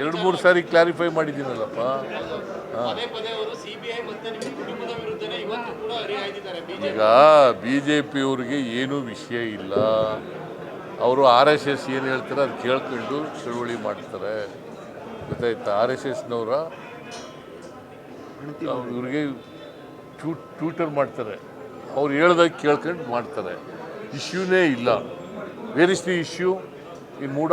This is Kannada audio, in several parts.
ಎರಡು ಮೂರು ಸಾರಿ ಕ್ಲಾರಿಫೈ ಮಾಡಿದ್ದೀನಲ್ಲಪ್ಪ. ಹಾಂ. ಪದೇ ಪದೇ ಅವರು ಸಿಬಿಐ ಮತ್ತೆ ನಿಮ್ಮ ಕುಟುಂಬದ ವಿರುದ್ಧನೇ ಇವತ್ತು ಕೂಡ ಹರಿಹಾಯ್ದಿದ್ದಾರೆ ಬಿಜೆಪಿ ಈಗ ಬಿ ಜೆ ಪಿಯವ್ರಿಗೆ ಏನೂ ವಿಷಯ ಇಲ್ಲ. ಅವರು ಆರ್ ಎಸ್ ಎಸ್ ಏನು ಹೇಳ್ತಾರೆ ಅದು ಕೇಳ್ಕೊಂಡು ಚಳುವಳಿ ಮಾಡ್ತಾರೆ. ಗೊತ್ತಾಯ್ತಾ? ಆರ್ ಎಸ್ ಎಸ್ನವರ ಇವ್ರಿಗೆ ಟ್ಯೂ ಟ್ಯೂಟರ್ ಮಾಡ್ತಾರೆ. ಅವ್ರು ಹೇಳ್ದಾಗ ಕೇಳ್ಕೊಂಡು ಮಾಡ್ತಾರೆ. ಇಶ್ಯೂನೇ ಇಲ್ಲ. ವೇರ್ ಇಸ್ ದಿ ಇಶ್ಯೂ ಈ ಮೂಡ?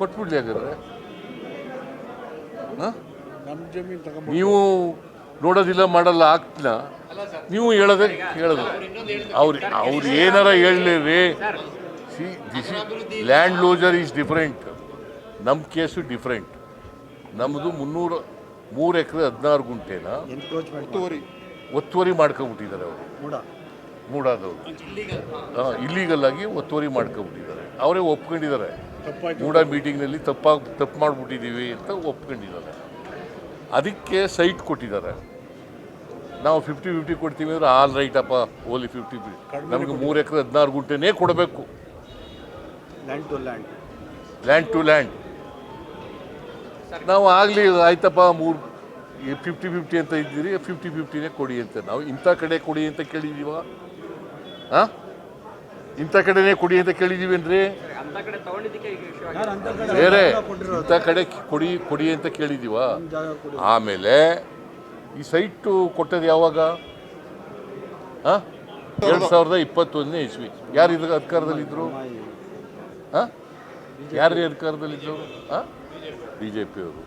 ಕೊಟ್ಬಿಡ್ಲಿ ಹಾಗಾದ್ರೆ. ಹಾಂ? ನಮ್ಮ ಜಮೀನು ತಗೊಂಡು ನೀವು ನೋಡೋದಿಲ್ಲ ಮಾಡಲ್ಲ ಆಗ್ತಿಲ್ಲ. ನೀವು ಹೇಳದೆ ಹೇಳೋದು. ಅವ್ರು ಅವ್ರು ಏನಾರ ಹೇಳಲಿ see this land loser is different ನಮ್ಮ ಕೇಸು ಡಿಫ್ರೆಂಟ್ ನಮ್ಮದು ಮುನ್ನೂರ ಮೂರು ಎಕರೆ ಹದಿನಾರು ಗುಂಟೆನ? ಒತ್ತುವರಿ. ಒತ್ತುವರಿ ಮಾಡ್ಕೊಂಡ್ಬಿಟ್ಟಿದ್ದಾರೆ ಅವರು. ಮೂಡಾದವರು. ಹಾಂ ಇಲ್ಲೀಗಲ್ ಆಗಿ ಒತ್ತುವರಿ ಮಾಡ್ಕೊಬಿಟ್ಟಿದ್ದಾರೆ. ಅವರೇ ಒಪ್ಕೊಂಡಿದ್ದಾರೆ. ಮೂಡಾ ಮೂಡ ಮೀಟಿಂಗ್ನಲ್ಲಿ ತಪ್ಪಾಗಿ ತಪ್ಪು ಮಾಡಿಬಿಟ್ಟಿದ್ದೀವಿ ಅಂತ ಒಪ್ಕೊಂಡಿದ್ದಾರೆ. ಅದಕ್ಕೆ ಸೈಟ್ ಕೊಟ್ಟಿದ್ದಾರೆ. ನಾವು ಫಿಫ್ಟಿ ಫಿಫ್ಟಿ ಕೊಡ್ತೀವಿ ಅಂದ್ರೆ ಆಲ್ ರೈಟ್ ಅಪ್ಪ ಓಲಿ ಫಿಫ್ಟಿ ಫಿಫ್ಟಿ ನಮಗೆ ಮೂರು ಎಕರೆ ಹದಿನಾರು ಗುಂಟೆನೇ ಕೊಡಬೇಕು. Land to land land to land ನಾವು ಆಗಲಿ ಆಯ್ತಪ್ಪ ಮೂರು ಫಿಫ್ಟಿ ಫಿಫ್ಟಿ ಅಂತ ಇದ್ದೀರಿ ಫಿಫ್ಟಿ ಫಿಫ್ಟಿನೇ ಕೊಡಿ ಅಂತ. ನಾವು ಇಂಥ ಕಡೆ ಕೊಡಿ ಅಂತ ಕೇಳಿದ್ದೀವ. ಹಾಂ? ಇಂಥ ಕಡೆನೇ ಕೊಡಿ ಅಂತ ಕೇಳಿದ್ದೀವೇನ್ರಿ ಅಂತ ಕಡೆ ತಗೊಂಡಿದ್ದಕ್ಕೆ ಯಾರು ಅಂತ ಕಡೆ ಬೇರೆ ಇಂಥ ಕಡೆ ಕೊಡಿ ಕೊಡಿ ಅಂತ ಕೇಳಿದ್ದೀವ ಆಮೇಲೆ ಈ ಸೈಟು ಕೊಟ್ಟದ್ದು ಯಾವಾಗ? ಹಾಂ? ಎರಡು ಸಾವಿರದ ಇಪ್ಪತ್ತೊಂದನೇ ಇಸ್ವಿ. ಯಾರು ಇದ್ರ ಅಧಿಕಾರದಲ್ಲಿದ್ದರು ಹಾಂ? ಯಾರು ಅಧಿಕಾರದಲ್ಲಿದ್ದರು ಹಾಂ? ಬಿ ಜೆ ಪಿಯವರು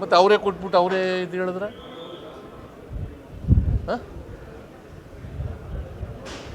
ಮತ್ತು ಅವರೇ ಕೊಟ್ಬಿಟ್ಟು ಅವರೇ ಇದು ಹೇಳಿದ್ರೆ? ಹಾಂ?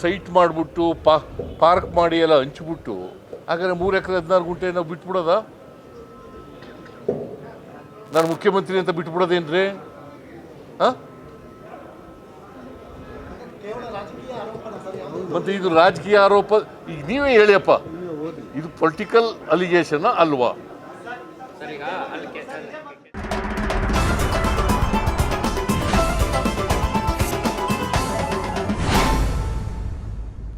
ಸೈಟ್ ಮಾಡಿಬಿಟ್ಟು ಪಾ, ಪಾರ್ಕ್ ಮಾಡಿ ಎಲ್ಲ ಹಂಚ್ಬಿಟ್ಟು, ಹಾಗಾದ್ರೆ ಮೂರು ಎಕರೆ ಹದಿನಾರು ಗುಂಟೆ ನಾವು ಬಿಟ್ಬಿಡೋದ? ನಾನು ಮುಖ್ಯಮಂತ್ರಿ ಅಂತ ಬಿಟ್ಬಿಡೋದೇನ್ರಿ? ಹಾಂ? ಮತ್ತೆ ಇದು ರಾಜಕೀಯ ಆರೋಪ, ಈಗ ನೀವೇ ಹೇಳಿಯಪ್ಪ ಇದು ಪೊಲಿಟಿಕಲ್ ಅಲಿಗೇಷನ್ ಅಲ್ವಾ?